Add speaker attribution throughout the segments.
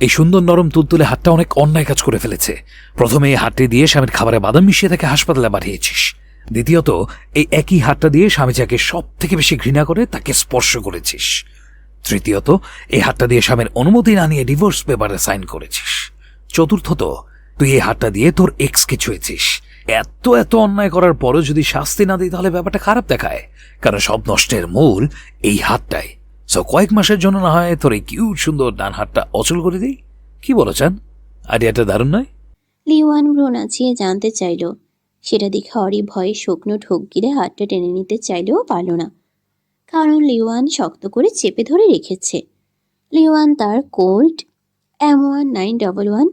Speaker 1: এই সুন্দর নরম তুলতুলে হাতটা অনেক অন্যায় কাজ করে ফেলেছে। প্রথমে এই হাতটি দিয়ে স্বামীর খাবারে বাদাম মিশিয়ে তাকে হাসপাতালে পাঠিয়েছিস। দ্বিতীয়ত, এই একই হাতটা দিয়ে স্বামী যাকে সব থেকে বেশি ঘৃণা করে তাকে স্পর্শ করেছিস। তৃতীয়ত, এই হাতটা দিয়ে স্বামীর অনুমতি না নিয়ে ডিভোর্স পেপারে সাইন করেছিস। চতুর্থত, তুই এই হাতটা দিয়ে তোর এক্সকে ছুঁয়েছিস। এত এত অন্যায় করার পরও যদি শাস্তি না দিই, তাহলে ব্যাপারটা খারাপ দেখায়। কারণ সব নষ্টের মূল এই হাতটাই। সো কয়েক মাসের জন্য না হয় তোর এই কিউট সুন্দর ডান হাতটা অচল করে দিই? কি বলো, চান? আইডিয়াটা দারুণ নয়?
Speaker 2: লিওয়ান ভ্রু নাচিয়ে জানতে চাইল। সেটা দেখে অরি ভয়ে শুকনো ঢোক গিরে হাতটা টেনে নিতে চাইলেও পারল না। কারণ লিওয়ান শক্ত করে চেপে ধরে রেখেছে। লিওয়ান তার Colt M one nine double one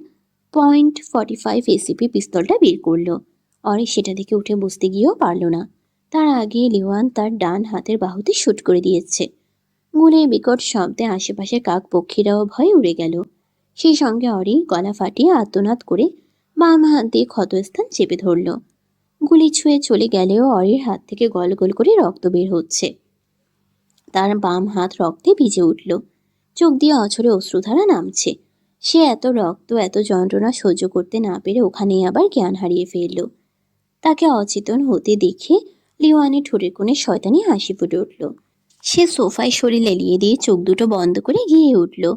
Speaker 2: point forty five ACP পিস্তলটা বের করল। অরি সেটা দেখে উঠে বসতে গিয়েও পারল না। তার আগে লিওয়ান তার ডান হাতের বাহুতে শ্যুট করে দিয়েছে। গুলির বিকট শব্দে আশেপাশে কাক পক্ষীরাও ভয়ে উড়ে গেল। সেই সঙ্গে অরি গলা ফাটিয়ে আত্মনাদ করে বাম হাত দিয়ে ক্ষতস্থান চেপে ধরল। গুলি ছুঁয়ে চলে গেলেও অরির হাত থেকে গল গল করে রক্ত বের হচ্ছে। তার বাম হাত রক্তে ভিজে উঠল। চোখ দিয়ে অছরে অশ্রুধারা নামছে। সে এত রক্ত, এত যন্ত্রণা সহ্য করতে না পেরে ওখানেই আবার জ্ঞান হারিয়ে ফেলল। তাকে অচেতন হতে দেখে লিওয়ানের ঠোঁটের কোণে শয়তানি হাসি ফুটে উঠল। সে সোফায় শরীর এলিয়ে দিয়ে চোখ দুটো বন্ধ করে গিয়ে উঠল।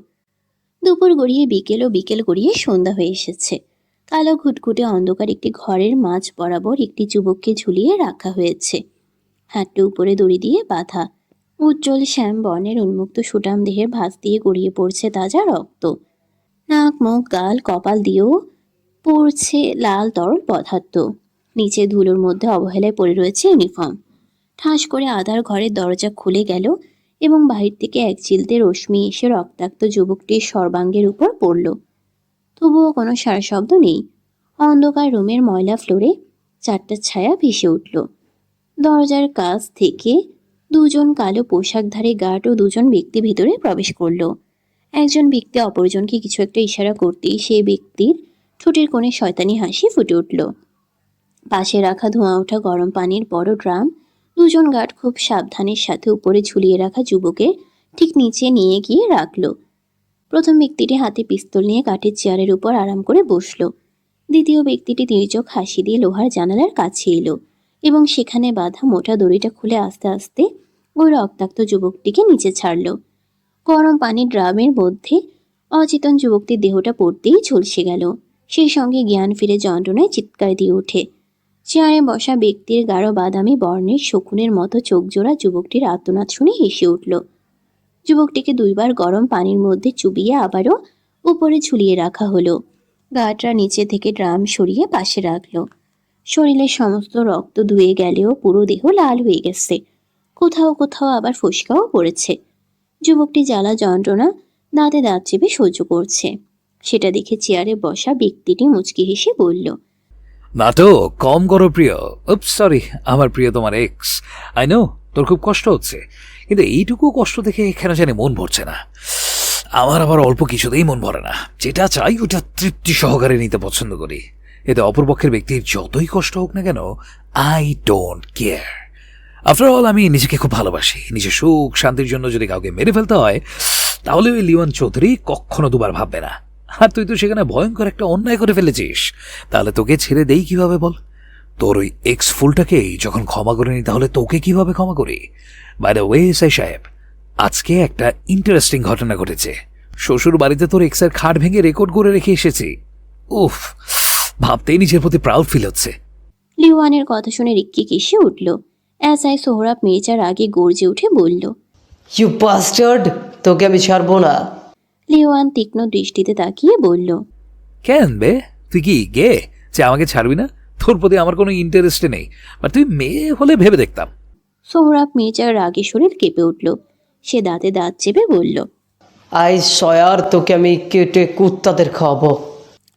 Speaker 2: দুপুর গড়িয়ে বিকেল ও বিকেল গড়িয়ে সন্ধ্যা হয়ে এসেছে। কালো ঘুটঘুটে অন্ধকার একটি ঘরের মাঝ বরাবর একটি যুবককে ঝুলিয়ে রাখা হয়েছে। হাতটা উপরে দড়ি দিয়ে বাঁধা। উজ্জ্বল শ্যাম বর্ণের উন্মুক্ত সুটাম দেহের ভাঁজ দিয়ে গড়িয়ে পড়ছে তাজা রক্ত। নাক, মুখ, গাল, কপাল দিয়েও পড়ছে লাল তরল পদার্থ। নিচে ধুলোর মধ্যে অবহেলায় পড়ে রয়েছে ইউনিফর্ম। ঠাস করে আধার ঘরের দরজা খুলে গেল এবং বাহির থেকে এক চিলতে রশ্মি এসে রক্তাক্ত যুবকটির সর্বাঙ্গের উপর পড়ল। তবুও কোনো সারা শব্দ নেই। অন্ধকার রুমের ময়লা ফ্লোরে চারটা ছায়া ভেসে উঠল। দরজার কাছ থেকে দুজন কালো পোশাকধারী গার্ড ও দুজন ব্যক্তি ভিতরে প্রবেশ করল। একজন ব্যক্তি অপরজনকে কিছু একটা ইশারা করতেই সেই ব্যক্তির ঠোঁটের কোণে শয়তানি হাসি ফুটে উঠল। পাশে রাখা ধোঁয়া ওঠা গরম পানির বড় ড্রাম দুজন গার্ড খুব সাবধানের সাথে উপরে ঝুলিয়ে রাখা যুবকের ঠিক নিচে নিয়ে গিয়ে রাখল। প্রথম ব্যক্তিটি হাতে পিস্তল নিয়ে কাঠের চেয়ারের উপর আরাম করে বসল। দ্বিতীয় ব্যক্তিটি নির্চোখ হাসি দিয়ে লোহার জানালার কাছে এলো এবং সেখানে বাঁধা মোটা দড়িটা খুলে আস্তে আস্তে ওই রক্তাক্ত যুবকটিকে নিচে ছাড়লো। গরম পানির ড্রামের মধ্যে অচেতন যুবকটির দেহটা পড়তেই ঝলসে গেল। সেই সঙ্গে জ্ঞান ফিরে যন্ত্রণায় চিৎকার দিয়ে ওঠে। চেয়ারে বসা ব্যক্তির গাঢ় বাদামি বর্ণের শকুনের মতো চোখ জোড়া যুবকটির আত্মনাদ শুনে হেসে উঠল। যুবকটিকে দুইবার গরম পানির মধ্যে চুবিয়ে আবারও উপরে ঝুলিয়ে রাখা হলো। গাটরা নিচে থেকে ড্রাম সরিয়ে পাশে রাখল। শরীরের সমস্ত রক্ত ধুয়ে গেলেও পুরো দেহ লাল হয়ে গেছে। কোথাও কোথাও আবার ফসকাও পড়েছে। যুবকটি জ্বালা যন্ত্রণা দাঁতে দাঁত চেপে সহ্য করছে। সেটা দেখে চেয়ারে বসা ব্যক্তিটি মুচকি হেসে বলল
Speaker 1: নাটক, কম করো প্রিয় উপ সরি আমার প্রিয় তোমার এক্স আই নো তোর খুব কষ্ট হচ্ছে। কিন্তু এইটুকু কষ্ট দেখে কেন জানি মন ভরছে না। আমার আবার অল্প কিছুতেই মন ভরে না। যেটা চাই ওটা তৃপ্তি সহকারে নিতে পছন্দ করি। এতে অপরপক্ষের ব্যক্তির যতই কষ্ট হোক না কেন I don't care after all আমি নিজেকে খুব ভালোবাসি। নিজের সুখ, শান্তির জন্য যদি কাউকে মেরে ফেলতে হয়, তাহলে ওই লিওয়ান চৌধুরী কখনো দুবার ভাববে না। আর তুই তো সেখানে ভয়ঙ্কর একটা অন্যায় করে ফেলেছিস। তাহলে তোকে ছেড়ে দেই কীভাবে বল? তোর ওই এক্স ফুলটাকেই যখন ক্ষমা করে নি তাহলে তোকে কীভাবে ক্ষমা করি? বাই দ্য ওয়ে সাই সাহেব আজকে একটা ইন্টারেস্টিং ঘটনা ঘটেছে। শ্বশুর বাড়িতে তোর এক্সের খাট ভেঙে রেকর্ড করে রেখে এসেছি। উফ ভাবতেই নিজের প্রতি প্রাউড ফিল হচ্ছে।
Speaker 2: লিওয়ানের কথা শুনে রিক্কি কেসে উঠল। এস আই সোহরাব মির্জার আগে গর্জে উঠে বলল
Speaker 3: ইউ বাস্টার্ড তোকে আমি ছাড়বো না।
Speaker 2: লিওয়ান তীক্ষ্ণ দৃষ্টিতে তাকিয়ে বলল
Speaker 1: কেন বে? তুই কি গে? যে আমাকে ছাড়বি না? তোর প্রতি আমার কোনো ইন্টারেস্টে নেই। আর তুই মেয়ে হলে ভেবে দেখতাম।
Speaker 2: সোহরাব মির্জার রাগে শরীর কেঁপে উঠল। সে দাঁতে দাঁত চেপে বলল
Speaker 3: আই সয়ার তোকে আমি কেটে কুত্তাদের খাওয়াবো।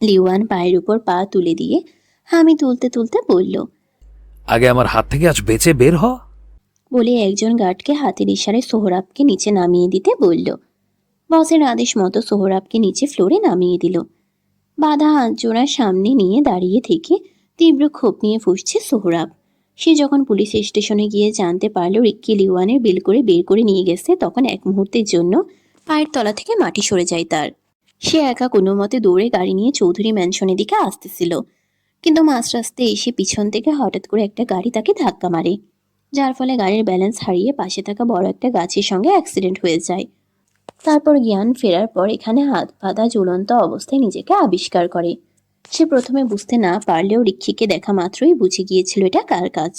Speaker 2: লিওয়ান পায়ের উপর পা তুলে দিয়ে হামি তুলতে তুলতে বলল
Speaker 1: আগে আমার হাত থেকে আজ বেঁচে বের হ।
Speaker 2: বলে একজন গার্ডকে হাতের ইশারায় সোহরাবকে নিচে নামিয়ে দিতে বলল বসের আদেশ মতো সোহরাবকে নিচে ফ্লোরে নামিয়ে দিল। বাধা হাত জোড়ার সামনে নিয়ে দাঁড়িয়ে থেকে তীব্র ক্ষোভ নিয়ে ফুসছে সোহরাব। সে যখন পুলিশ স্টেশনে গিয়ে জানতে পারল রিক্কি লিওয়ানের বিল করে বের করে নিয়ে গেছে, তখন এক মুহূর্তের জন্য পায়ের তলা থেকে মাটি সরে যায় তার। সে একা কোনো মতে দৌড়ে গাড়ি নিয়ে চৌধুরী ম্যানশনের দিকে আসতেছিল। কিন্তু মাঝ রাস্তায় এসে পিছন থেকে হঠাৎ করে একটা গাড়ি তাকে ধাক্কা মারে, যার ফলে গাড়ির ব্যালেন্স হারিয়ে পাশে থাকা বড় একটা গাছের সঙ্গে অ্যাক্সিডেন্ট হয়ে যায়। তারপর জ্ঞান ফেরার পর এখানে হাত বাঁধা ঝুলন্ত অবস্থায় নিজেকে আবিষ্কার করে। সে প্রথমে বুঝতে না পারলেও রিক্ষিকে দেখা মাত্রই বুঝে গিয়েছিল এটা কার কাজ।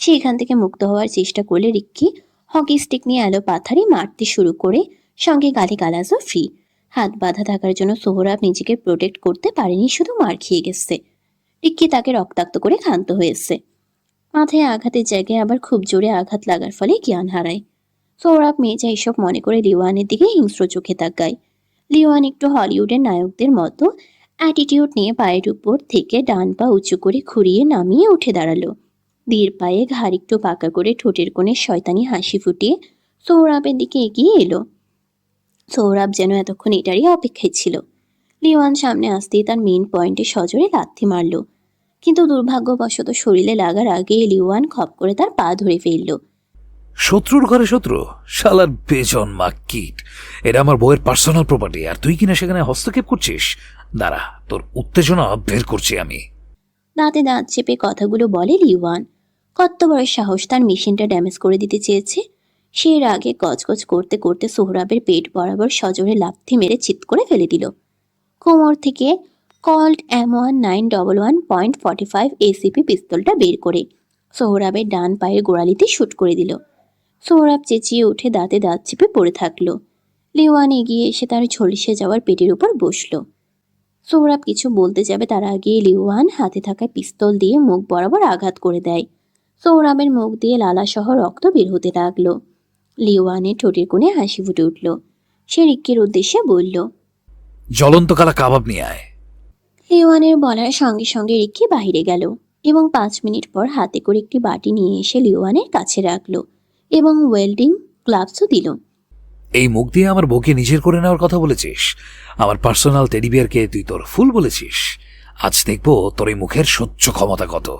Speaker 2: সে এখান থেকে মুক্ত হওয়ার চেষ্টা করলে রিক্ষি হকি স্টিক নিয়ে এলো পাথারি মারতে শুরু করে সঙ্গে গালি গালাজও ফ্রি। হাত বাঁধা থাকার জন্য সোহরাব নিজেকে প্রোটেক্ট করতে পারেনি, শুধু মার খেয়ে গেছে। রিক্কি তাকে রক্তাক্ত করে ক্ষান্ত হয়েছে। মাথায় আঘাতের জায়গায় আবার খুব জোরে আঘাত লাগার ফলে জ্ঞান হারায়। সৌরভ মেজা এসব মনে করে লিওয়ানের দিকে হিংস্র চোখে তাকায়। লিওয়ান একটু হলিউডের নায়কদের মতো অ্যাটিটিউড নিয়ে পায়ের উপর থেকে ডান পা উঁচু করে খুঁড়িয়ে নামিয়ে উঠে দাঁড়াল। ধীর পায়ে ঘাড় একটু পাকা করে ঠোঁটের কোণে শয়তানি হাসি ফুটিয়ে সৌরভের দিকে এগিয়ে এলো। সৌরভ যেন এতক্ষণ এটারই অপেক্ষায় ছিল। লিওয়ান সামনে আসতেই তার মেন পয়েন্টে সজোরে লাথি মারল। কিন্তু দুর্ভাগ্যবশত শরীরে লাগার আগে লিওয়ান খপ করে তার পা ধরে ফেলল।
Speaker 1: শত্রুর ঘরে শত্রু, শালার বেজন মা কিট এটা আমার বউয়ের পার্সোনাল প্রপার্টি আর তুই কিনা সেখানে হস্তক্ষেপ করছিস? দাঁড়া, তোর উত্তেজনা বের করছি আমি।
Speaker 2: দাঁতে দাঁত চেপে কথাগুলো বলে লিওয়ান কত বড় সাহস তার মেশিনটা ড্যামেজ করে দিতে চেয়েছে। সে এর আগে গজগজ করতে করতে সোহরাবের পেট বরাবর সজোরে লাথি মেরে চিৎ করে ফেলে দিল। কোমর থেকে Colt M one nine double one point forty five ACP পিস্তলটা বের করে সোহরাবের ডান পায়ের গোড়ালিতে শুট করে দিল। সোহরাব চেঁচিয়ে উঠে দাঁতে দাঁত চেপে পড়ে থাকল। লিওয়ান এগিয়ে এসে তার ঝলসে যাওয়ার পেটের উপর বসল। সৌরভ কিছু বলতে যাবে তার আগে লিওয়ান হাতে থাকা পিস্তল দিয়ে মুখ বরাবর আঘাত করে দেয়। সৌরভের মুখ দিয়ে লালাসহ রক্ত বের হতে লাগল। লিওয়ানের ঠোঁটের কোণে হাসি ফুটে উঠল। সে রিক্কির উদ্দেশ্যে বলল
Speaker 1: জ্বলন্ত কালা কাবাব নিয়ে আয়।
Speaker 2: লিওয়ানের বলার সঙ্গে সঙ্গে রিক্কি বাইরে গেল এবং পাঁচ মিনিট পর হাতে করে একটি বাটি নিয়ে এসে লিওয়ানের কাছে রাখল। এবং ওয়েল্ডিং গ্লাভসও দিল।
Speaker 1: এই মুখ দিয়ে আমার বউকে নিজের করে নেওয়ার কথা বলেছিস? আমার পার্সোনাল টেডিবিয়ারকে তুই তোর ফুল বলেছিস? আজ দেখব তোর এই মুখের সহ্য ক্ষমতা কত।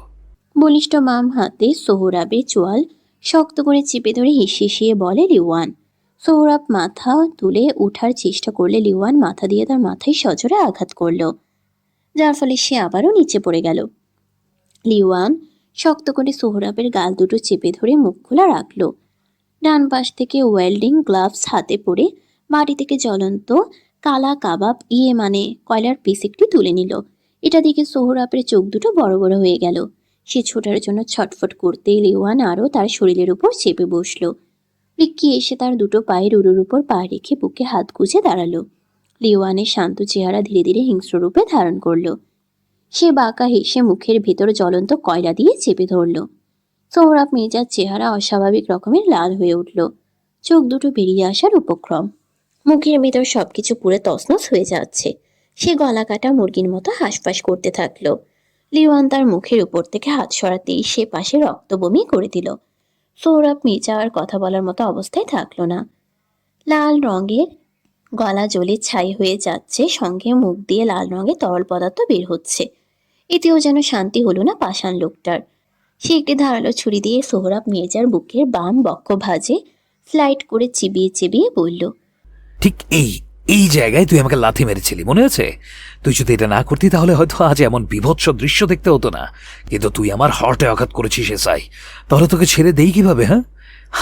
Speaker 2: বলিষ্ঠ মাম হাতে সোহরাবে চোয়াল শক্ত করে চেপে ধরে হিসিয়ে বলে লিওয়ান। সৌরভ মাথা তুলে ওঠার চেষ্টা করলে লিওয়ান মাথা দিয়ে তার মাথায় সজোরে আঘাত করল যার ফলে সে আবারও নিচে পড়ে গেল। লিওয়ান শক্ত করে সোহরাবের গাল দুটো চেপে ধরে মুখ খোলা রাখল। ডান পাশ থেকে ওয়েল্ডিং গ্লাভস হাতে পরে মাটি থেকে জ্বলন্ত কালা কাবাব ইয়ে মানে কয়লার পিস একটি তুলে নিল। এটা দেখে সোহরাবের চোখ দুটো বড় বড় হয়ে গেল। সে ছোটার জন্য ছটফট করতে লিওয়ান আরও তার শরীরের উপর চেপে বসল। রিক্কি এসে তার দুটো পায়ের উড়ুর উপর পা রেখে বুকে হাত গুজে দাঁড়াল। লিওয়ানের শান্ত চেহারা ধীরে ধীরে হিংস্র রূপে ধারণ করল। সে বাঁকা হেসে মুখের ভেতর জ্বলন্ত কয়লা দিয়ে চেপে ধরল। সৌরভ মির্জার চেহারা অস্বাভাবিক রকমের লাল হয়ে উঠল। চোখ দুটো বেরিয়ে আসার উপক্রম। মুখের ভেতর সবকিছু পুরো তসনস হয়ে যাচ্ছে। সে গলা কাটা মুরগির মতো হাঁসফাঁস করতে থাকল। লিওয়ান তার মুখের উপর থেকে হাত সরাতেই সে পাশে রক্ত বমি করে দিল। সৌরভ মির্জা আর কথা বলার মতো অবস্থায় থাকল না। লাল রঙের গলা জ্বলে ছাই হয়ে যাচ্ছে, সঙ্গে মুখ দিয়ে লাল রঙের তরল পদার্থ বের হচ্ছে। এতেও যেন শান্তি হলো না পাষাণ লোকটার। সে একটি ধারালো ছুরি দিয়ে সোহরাব মির্জার বুকের বাম বক্ষ ভাজে ফ্লাইট করে চিবিয়ে চিবিয়ে বলল,
Speaker 1: ঠিক এই এই জায়গায় তুই আমাকে লাথি মেরেছিলি, মনে আছে? তুই যদি এটা না করতি তাহলে হয়তো আজ এমন বিভৎস দৃশ্য দেখতে হতো না। কিন্তু তুই আমার হার্টে আঘাত করেছিস এসাই তাহলে তোকে ছেড়ে দেই কীভাবে হ্যাঁ?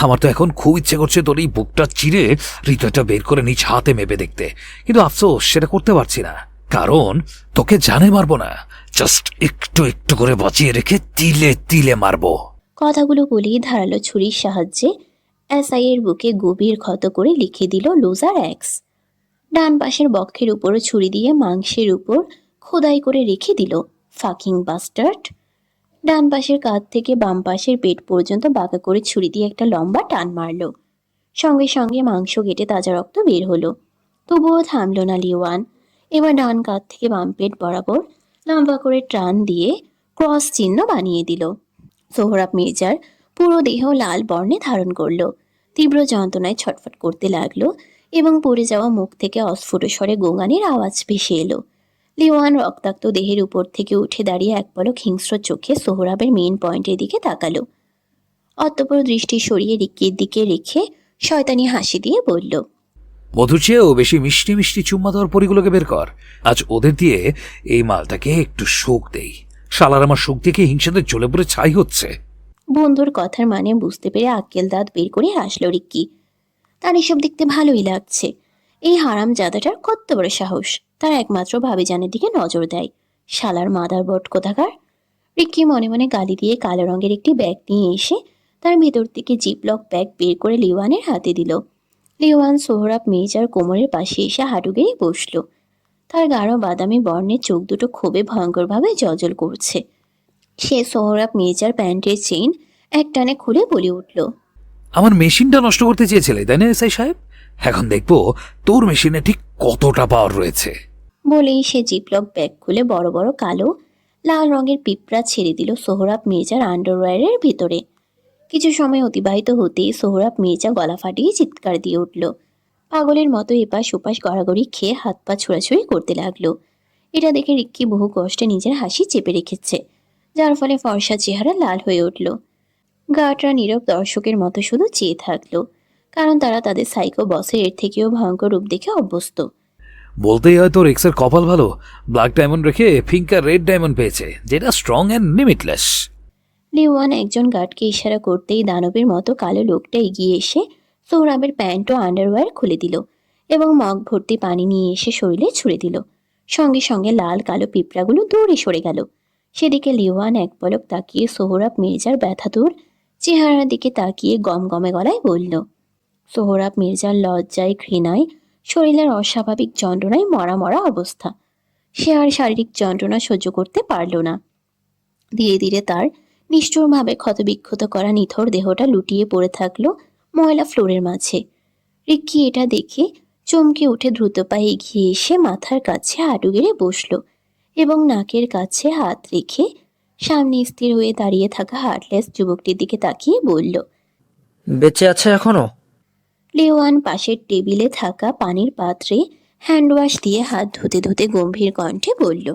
Speaker 1: আমার তো এখন খুব ইচ্ছে করছে তোর এই বুকটা চিরে হৃদয়টা বের করে নিজ হাতে মেপে দেখতে। কিন্তু আফসোস, সেটা করতে পারছি না। কারণ তোকে জানে মারবো না। জাস্ট একটু একটু করে বাঁচিয়ে রেখে তিলে তিলে মারবো।
Speaker 2: কথাগুলো বলেই ধারালো ছুরির সাহায্যে এসআই এর বুকে গভীর ক্ষত করে লিখে দিল লোজার এক্স ডান পাশের বক্ষের উপর ছুরি দিয়ে মাংসের উপর খোদাই করে রেখে দিল ফাকিং বাস্টার্ড ডান পাশের কাঁধ থেকে বাম পাশের পেট পর্যন্ত বাঁকা করে ছুরি দিয়ে একটা লম্বা টান মারল। সঙ্গে সঙ্গে মাংস কেটে তাজা রক্ত বের হলো। তবুও থামল না, লিওয়ান। এবার ডান কাঁধ থেকে বাম পেট বরাবর লম্বা করে টান দিয়ে ক্রস চিহ্ন বানিয়ে দিল। সোহরাব মির্জার পুরো দেহ লাল বর্ণে ধারণ করল। তীব্র যন্ত্রণায় ছটফট করতে লাগল এবং পড়ে যাওয়া মুখ থেকে অস্ফুট স্বরে গোঙানির আওয়াজ ভেসে এলো। লিওয়ান রক্তাক্ত দেহের উপর থেকে উঠে দাঁড়িয়ে এক পলক হিংস্র চোখে সোহরাবের মেইন পয়েন্টের দিকে তাকালো। অতঃপর দৃষ্টি সরিয়ে রিক্কির দিকে রেখে শয়তানি হাসি দিয়ে বলল
Speaker 1: মধুর চেয়েও বেশি মিষ্টি মিষ্টি চুম্মা দেওয়ার পরিগুলোকে বের কর। আজ ওদের দিয়ে এই মালটাকে একটু শোক দেই। শালার আমার শোক দেখে হিংসাদের জ্বলে পড়ে ছাই হচ্ছে।
Speaker 2: বন্ধুর কথার মানে বুঝতে পেরে আক্কেল দাঁত বের করে হাসল রিক্কি। তার এসব দেখতে ভালোই লাগছে। এই হারাম জাদাটার কত বড় সাহস। তার একমাত্র ভাবিজানের দিকে নজর দেয়। শালার মাদার বট কোথাকার? রিক্কি মনে মনে গালি দিয়ে কালো রঙের একটি ব্যাগ নিয়ে এসে তার ভেতর থেকে জিপলক ব্যাগ বের করে লিওয়ানের হাতে দিল। লিওয়ান সোহরাব মেজার কোমরের পাশে এসে হাঁটু গেড়ে বসল। তার গাঢ় বাদামি বর্ণের চোখ দুটো খুবই ভয়ঙ্করভাবে জজল করছে। সে সোহরাব মেজার প্যান্টের চেইন এক টানে খুলে বলে উঠল
Speaker 1: আমার মেশিনটা নষ্ট করতে চেয়েছিলে তাই না এসআই সাহেব? এখন দেখব তোর মেশিনে ঠিক কতটা পাওয়ার রয়েছে।
Speaker 2: বলেই সে জিপলক ব্যাগ খুলে বড় বড় কালো লাল রঙের পিঁপড়া ছেড়ে দিল সোহরাব মির্জার আন্ডারওয়্যারের ভিতরে। কিছু সময় অতিবাহিত হতেই সোহরাব মির্জা গলা ফাটিয়ে চিৎকার দিয়ে উঠল। পাগলের মতো এপাশ ওপাশ গড়াগড়ি খেয়ে হাত পা ছোড়াছুড়ি করতে লাগল। এটা দেখে রিক্কি বহু কষ্টে নিজের হাসি চেপে রেখেছে, যার ফলে ফর্সা চেহারা লাল হয়ে উঠল। গাটরা নীরব দর্শকের মতো শুধু চেয়ে থাকল, কারণ তারা তাদের সাইকো বসের এর থেকেও ভয়ঙ্কর রূপ দেখে অভ্যস্ত।
Speaker 1: বলতেই হয় তোর এক্সের কপাল ভালো। ব্ল্যাক ডায়মন্ড রেখে পিঙ্ক রেড ডায়মন্ড পেয়েছে, যেটা স্ট্রং অ্যান্ড লিমিটলেস।
Speaker 2: লিওয়ান একজন গার্ডকে ইশারা করতেই দানবের মতো কালো লোকটা এগিয়ে এসে সৌরভের প্যান্ট ও আন্ডারওয়্যার খুলে দিল এবং মগ ভর্তি পানি নিয়ে এসে শরীরে ছুড়ে দিল। সঙ্গে সঙ্গে লাল কালো পিঁপড়াগুলো দৌড়ে সরে গেল। সেদিকে লিওয়ান এক পলক তাকিয়ে সোহরাব মির্জার ব্যথা ব্যথাতুর চেহারার দিকে তাকিয়ে গম গমে গলায় বলল, সোহরাব মির্জার লজ্জায়, ঘৃণায়, শরীরের অস্বাভাবিক যন্ত্রণায় মরা মরা অবস্থা। সে আর শারীরিক যন্ত্রণা সহ্য করতে পারল না। ধীরে ধীরে তার নিষ্ঠুরভাবে ক্ষতবিক্ষত করা নিথর দেহটা লুটিয়ে পড়ে থাকল ময়লা ফ্লোরের মাঝে। রিক্কি এটা দেখে চমকে উঠে দ্রুত পায়ে এগিয়ে এসে মাথার কাছে হাঁটু গেড়ে বসল এবং নাকের কাছে হাত রেখে সামনে স্থির হয়ে দাঁড়িয়ে থাকা হার্টলেস যুবকটির দিকে তাকিয়ে বলল
Speaker 3: বেঁচে আছে এখনও?
Speaker 2: লেওয়ান পাশের টেবিলে থাকা পানির পাত্রে হ্যান্ডওয়াশ দিয়ে হাত ধুতে ধুতে গম্ভীর কণ্ঠে বলল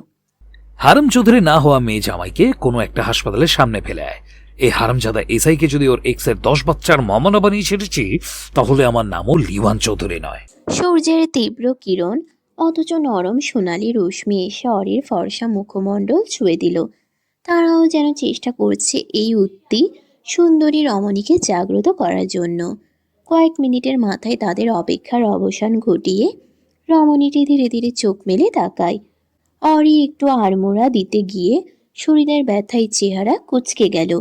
Speaker 1: হারাম চৌধুরী না হওয়া মেয়ে জামাইকে কোনো একটা হাসপাতালের সামনে ফেলে আয়। এই হারামজাদা এসআইকে যদি ওর এক্সের দশ বাচ্চার মমনা বানিয়ে ছেড়েছি, তাহলে আমার নামও লিওয়ান চৌধুরী নয়।
Speaker 2: সূর্যের তীব্র কিরণ, অথচ নরম সোনালি রশ্মি এসে অরির ফর্সা মুখমণ্ডল ছুঁয়ে দিল। তারাও যেন চেষ্টা করছে এই উত্তি সুন্দরী রমণীকে জাগ্রত করার জন্য। কয়েক মিনিটের মাথায় তাদের অপেক্ষার অবসান ঘটিয়ে রমণীটি ধীরে ধীরে চোখ মেলে তাকায়। অরি একটু আড়মোড়া দিতে গিয়ে শরীরের ব্যথায় চেহারা কুচকে গেল।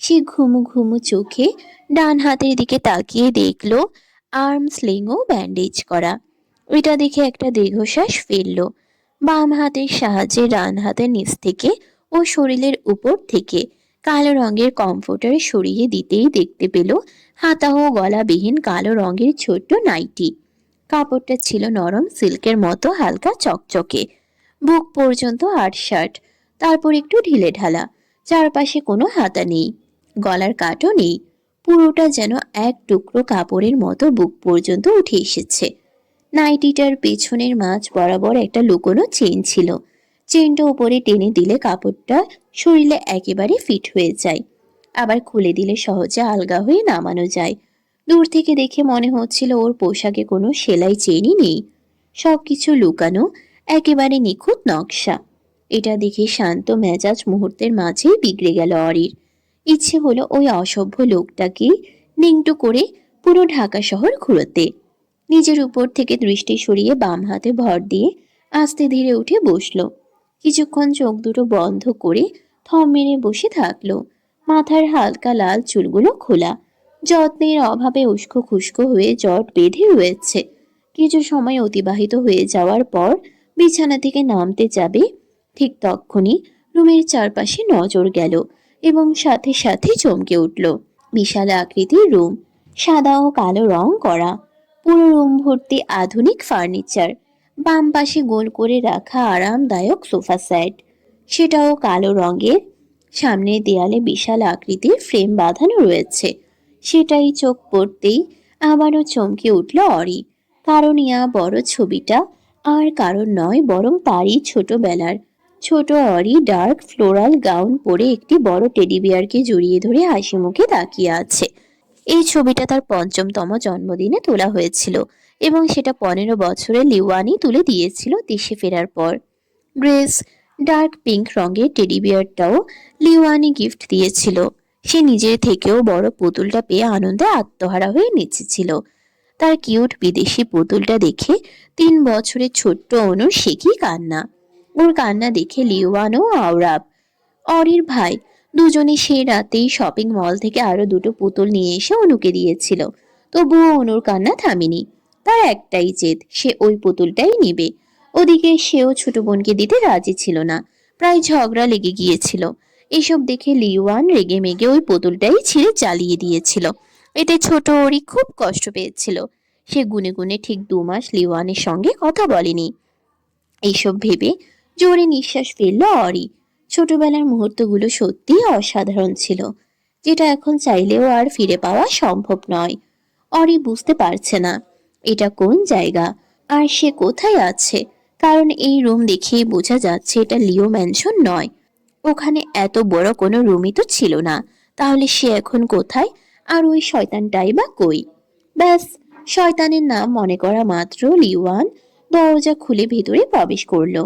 Speaker 2: সে ঘুমু ঘুমু চোখে ডান হাতের দিকে তাকিয়ে দেখল আর্ম স্লিংও ব্যান্ডেজ করা। ওইটা দেখে একটা দীর্ঘশ্বাস ফেলল। বাম হাতের সাহায্যে ডান হাতের নিচ থেকে ও শরীরের উপর থেকে কালো রঙের কমফোর্টার সরিয়ে দিতেই দেখতে পেল হাতা ও গলাবিহীন কালো রঙের ছোট্ট নাইটি। কাপড়টা ছিল নরম সিল্কের মতো, হালকা, চকচকে। বুক পর্যন্ত আট শার্ট তারপর একটু ঢিলে ঢালা। চারপাশে কোনো হাতা নেই। গলার কাটও নেই। পুরোটা যেন এক টুকরো কাপড়ের মতো বুক পর্যন্ত উঠে এসেছে। নাইটিটার পেছনের মাঝ বরাবর একটা লুকোনো চেন ছিল। চেনটা উপরে টেনে দিলে কাপড়টা শরীরে একেবারে ফিট হয়ে যায়। আবার খুলে দিলে সহজে আলগা হয়ে নামানো যায়। দূর থেকে দেখে মনে হচ্ছিল ওর পোশাকে কোনো সেলাই চেনই নেই। সব কিছু লুকানো একেবারে নিখুঁত নকশা। এটা দেখে শান্ত মেজাজ মুহূর্তের মাঝেই বিগড়ে গেল অরির। ইচ্ছে হলো ওই অসভ্য লোকটাকে নিংটু করে পুরো ঢাকা শহর ঘুরোতে। নিজের উপর থেকে দৃষ্টি সরিয়ে বাম হাতে ভর দিয়ে আস্তে ধীরে উঠে বসল। কিছুক্ষণ চোখ দুটো বন্ধ করে থম মেরে বসে থাকল। মাথার হালকা লাল চুলগুলো খোলা। যত্নের অভাবে উস্কো খুস্কো হয়ে জট বেঁধে রয়েছে। কিছু সময় অতিবাহিত হয়ে যাওয়ার পর বিছানা থেকে নামতে যাবে। ঠিক তক্ষুনি রুমের চারপাশে নজর গেল এবং সাথে সাথে চমকে উঠল। বিশাল আকৃতির রুম, সাদা ও কালো রং করা, পুরো রুম ভর্তি আধুনিক ফার্নিচার, বাম পাশে গোল করে রাখা আরামদায়ক সোফা সেট, সেটাও কালো রঙের। সামনে দেয়ালে বিশাল আকৃতির ফ্রেম বাঁধানো রয়েছে, সেটাই চোখ পড়তেই আবারও চমকে উঠল অরি। কারণ ইয়া বড় ছবিটা আর কারণ নয়, বরং তারই ছোটবেলার। ছোট অরি ডার্ক ফ্লোরাল গাউন পরে একটি বড় টেডি বিয়ারকে জড়িয়ে ধরে হাসি মুখে তাকিয়ে আছে। এই ছবিটা তার পঞ্চমতম জন্মদিনে তোলা হয়েছিল এবং সেটা পনেরো বছরে লিওয়ানি তুলে দিয়েছিল দেশে ফেরার পর। গ্রেস, ডার্ক পিঙ্ক রঙের টেডি বিয়ারটাও লিওয়ানি গিফট দিয়েছিল। সে নিজের থেকেও বড় পুতুলটা পেয়ে আনন্দে আত্মহারা হয়ে নেচেছিল। তার কিউট বিদেশি পুতুলটা দেখে তিন বছরের ছোট্ট অনুর সে কি কান্না? ওর কান্না দেখে লিওয়ানও আওরাব। অরির ভাই দুজনে সেই রাতেই শপিং মল থেকে আরও দুটো পুতুল নিয়ে এসে অনুকে দিয়েছিল। তবুও অনুর কান্না থামেনি। তার একটাই জেদ, সে ওই পুতুলটাই নেবে। ওদিকে সেও ছোট বোনকে দিতে রাজি ছিল না। প্রায় ঝগড়া লেগে গিয়েছিল। এসব দেখে লিওয়ান রেগে মেগে ওই পুতুলটাই ছিঁড়ে চালিয়ে দিয়েছিল। এতে ছোট ওরি খুব কষ্ট পেয়েছিল। সে গুনে গুনে ঠিক দু মাস লিওয়ানের সঙ্গে কথা বলেনি। এইসব ভেবে জোরে নিঃশ্বাস ফেলল অরি। ছোটবেলার মুহূর্তগুলো সত্যিই অসাধারণ ছিল, যেটা এখন চাইলেও আর ফিরে পাওয়া সম্ভব নয়। অরি বুঝতে পারছে না, এটা কোন জায়গা? আর সে কোথায় আছে? কারণ এই রুম দেখেই বোঝা যাচ্ছে এটা লিও ম্যানশন নয়। ওখানে এত বড় কোনো রুমই তো ছিল না। তাহলে সে এখন কোথায়? আর ওই শয়তানটাই বা কই? ব্যাস শয়তানের নাম মনে করা মাত্র লিওয়ান দরজা খুলে ভেতরে প্রবেশ করল।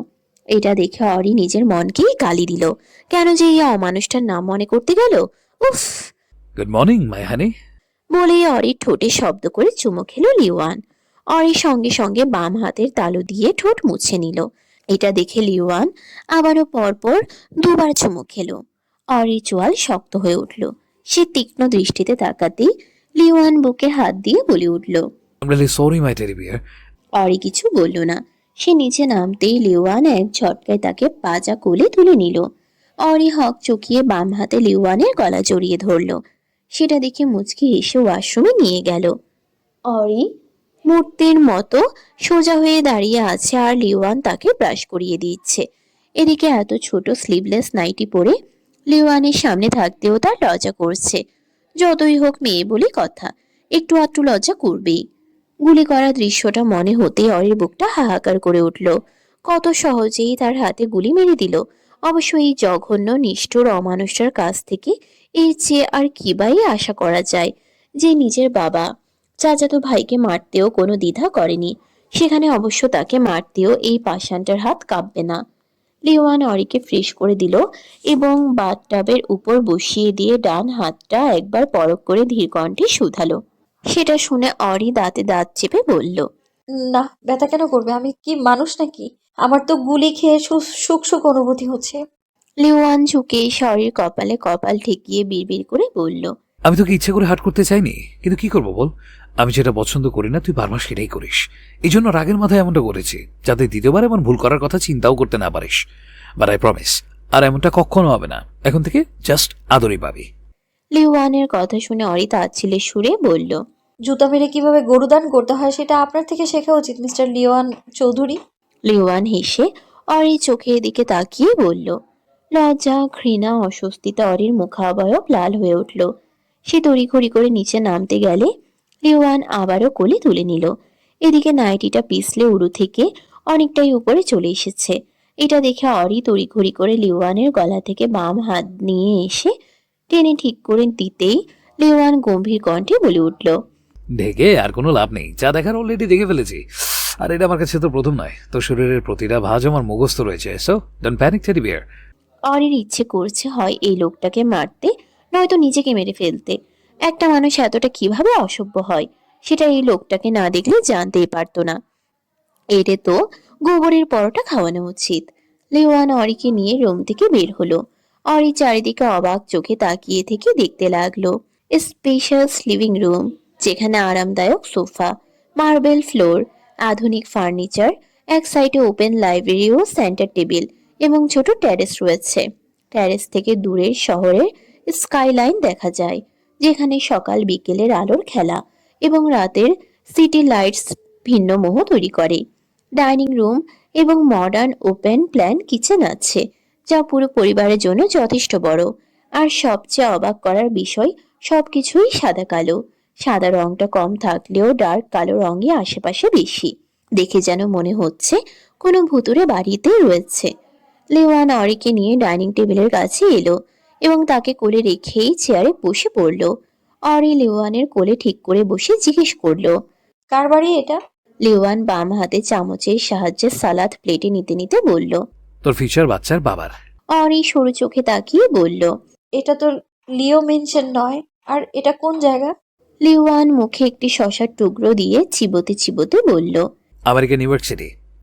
Speaker 2: এটা দেখে অরি নিজের মনকেই গালি দিল। কেন যে এই অমানুষটার নাম মনে করতে গেল? উফ!
Speaker 1: গুড মর্নিং মাই হানি
Speaker 2: বলেই অরি ঠোঁটে শব্দ করে চুমো খেলো লিওয়ান। অরি সঙ্গে সঙ্গে বাম হাতের তালু দিয়ে ঠোঁট মুছে নিল। এটা দেখে লিওয়ান আবারও পরপর দুবার চুমো খেলো। অরি চোয়াল শক্ত হয়ে উঠল। সে তীক্ষ্ণ দৃষ্টিতে তাকাতেই লিওয়ান বুকে হাত দিয়ে বলে উঠল
Speaker 1: my teddy
Speaker 2: অরি কিছু বলল না। সে নিচে নামতেই লিওয়ান এক ঝটকায় তাকে পাজা কোলে তুলে নিল। অরি হক চকিয়ে বাম হাতে লিওয়ানের গলা জড়িয়ে ধরল। সেটা দেখে মুচকি হেসে ওয়াশরুমে নিয়ে গেল। অরি মূর্তির মতো সোজা হয়ে দাঁড়িয়ে আছে আর লিওয়ান তাকে ব্রাশ করিয়ে দিচ্ছে। এদিকে এত ছোট স্লিভলেস নাইটি পরে লিওয়ানের সামনে থাকতেও তার লজ্জা করছে। যতই হোক মেয়ে বলে কথা, একটু আধটু লজ্জা করবেই। গুলি করা দৃশ্যটা মনে হতেই অরির বুকটা হাহাকার করে উঠল। কত সহজেই তার হাতে গুলি মেরে দিল। অবশ্য এই জঘন্য, নিষ্ঠুর, অমানুষটার কাছ থেকে এর চেয়ে আর কিবাই আশা করা যায় যে নিজের বাবা চাচাতো ভাইকে মারতেও কোনো দ্বিধা করেনি। সেখানে অবশ্য তাকে মারতেও এই পাষাণটার হাত কাঁপবে না। লিওয়ান অরিকে ফ্রেশ করে দিল এবং বাথটাবের উপর বসিয়ে দিয়ে ডান হাতটা একবার পরক করে ধীর কণ্ঠে শুধালো। সেটা শুনে অরি দাঁতে দাঁত চেপে বলল
Speaker 4: না ব্যথা কেন করবে? আমি কি মানুষ নাকি? আমার তো গুলি খেয়ে সুখ সুখ অনুভূতি হচ্ছে।
Speaker 2: লিওয়ান ঝুঁকে শরীর কপালে কপাল ঠেকিয়ে বিড়বিড় করে বলল
Speaker 1: আমি তোকে ইচ্ছে করে হাট করতে চাইনি কিন্তু কি করব বল? আমি যেটা পছন্দ করি না তুই বারবার সেটাই করিস। এই জন্য রাগের মাথায় এমনটা করেছি যাতে দ্বিতীয়বার এমন ভুল করার কথা চিন্তাও করতে না পারিস। বাট আই প্রমিস আর এমনটা কখনো হবে না। এখন থেকে জাস্ট আদরই পাবি।
Speaker 2: লিওয়ানের কথা শুনে অরি তাচ্ছিলের সুরে বলল
Speaker 4: জুতা মেরে কীভাবে গরুদান করতে হয় সেটা আপনার থেকে শেখা উচিত মিস্টার লিওয়ান চৌধুরী।
Speaker 2: লিওয়ান হেসে অরি চোখের দিকে তাকিয়ে বলল লজ্জা ঘৃণা অস্বস্তিতে অরির মুখাবয়ব লাল হয়ে উঠল। সে তড়িঘড়ি করে নিচে নামতে গেলে লিওয়ান আবারও কোলে তুলে নিল। এদিকে নাইটিটা পিছলে উড়ু থেকে অনেকটাই উপরে চলে এসেছে। এটা দেখে অরি তড়ি তড়িঘড়ি করে লিওয়ানের গলা থেকে বাম হাত নিয়ে এসে টেনে ঠিক করে দিতেই লিওয়ান গম্ভীর কণ্ঠে বলে উঠল
Speaker 1: ঢেকে আর কোনো লাভ নেই। যা দেখার অলরেডি দেখে ফেলেছি। আর এটা আমার কাছে তো প্রথম নয়। তো শরীরের প্রতিটা ভাজ আমার মুখস্থ রয়েছে। So don't panic teddy bear
Speaker 2: অরির ইচ্ছে করছে হয় এই লোকটাকে মারতে নয়তো নিজেকে মেরে ফেলতে। একটা মানুষ এতটা কীভাবে অসভ্য হয়, সেটা এই লোকটাকে না দেখলে জানতেই পারতো না। এরে তো গোবরের পরোটা খাওয়ানো উচিত। লিওয়ান অরিকে নিয়ে রুম থেকে বের হলো। অরি চারিদিকে অবাক চোখে তাকিয়ে থেকে দেখতে লাগল। স্পেশাল লিভিং রুম, যেখানে আরামদায়ক সোফা, মার্বেল ফ্লোর, আধুনিক ফার্নিচার, এক সাইডে ওপেন লাইব্রেরি ও সেন্টার টেবিল এবং ছোট ট্যারেস রয়েছে। ট্যারেস থেকে দূরের শহরের স্কাইলাইন দেখা যায়। যেখানে সকাল বিকেলের আলোর খেলা এবং রাতের সিটি লাইটস ভিন্ন মোহ তৈরি করে। ডাইনিং রুম এবং মডার্ন ওপেন প্ল্যান কিচেন আছে, যা পুরো পরিবারের জন্য যথেষ্ট বড়। আর সবচেয়ে অবাক করার বিষয়, সবকিছুই সাদা কালো। সাদা রংটা কম থাকলেও ডার্ক কালো রঙে আশেপাশে বেশি। দেখে যেন মনে হচ্ছে কোনো ভুতুরে বাড়িতে রয়েছে। লেওয়ান অরিকে নিয়ে ডাইনিং টেবিলের কাছে এলো। এবং তাকে কোলে রেখেই চেয়ারে বসে পড়ল। অরি লিওয়ানের কোলে ঠিক করে বসে জিজ্ঞেস করল
Speaker 4: কার বাড়ি এটা?
Speaker 2: লিওয়ান বাম হাতে চামচের সাহায্যে সালাদ প্লেটে নিতে নিতে বলল
Speaker 1: তোর ফিউচার বাচ্চার বাবার।
Speaker 2: অরি সরু চোখে তাকিয়ে বলল
Speaker 4: এটা তো লিও মেনশন নয় আর এটা কোন জায়গা?
Speaker 2: লিওয়ান মুখে একটি শশার টুকরো দিয়ে চিবোতে চিবোতে বলল
Speaker 1: আমেরিকান ইউনিভার্সিটি।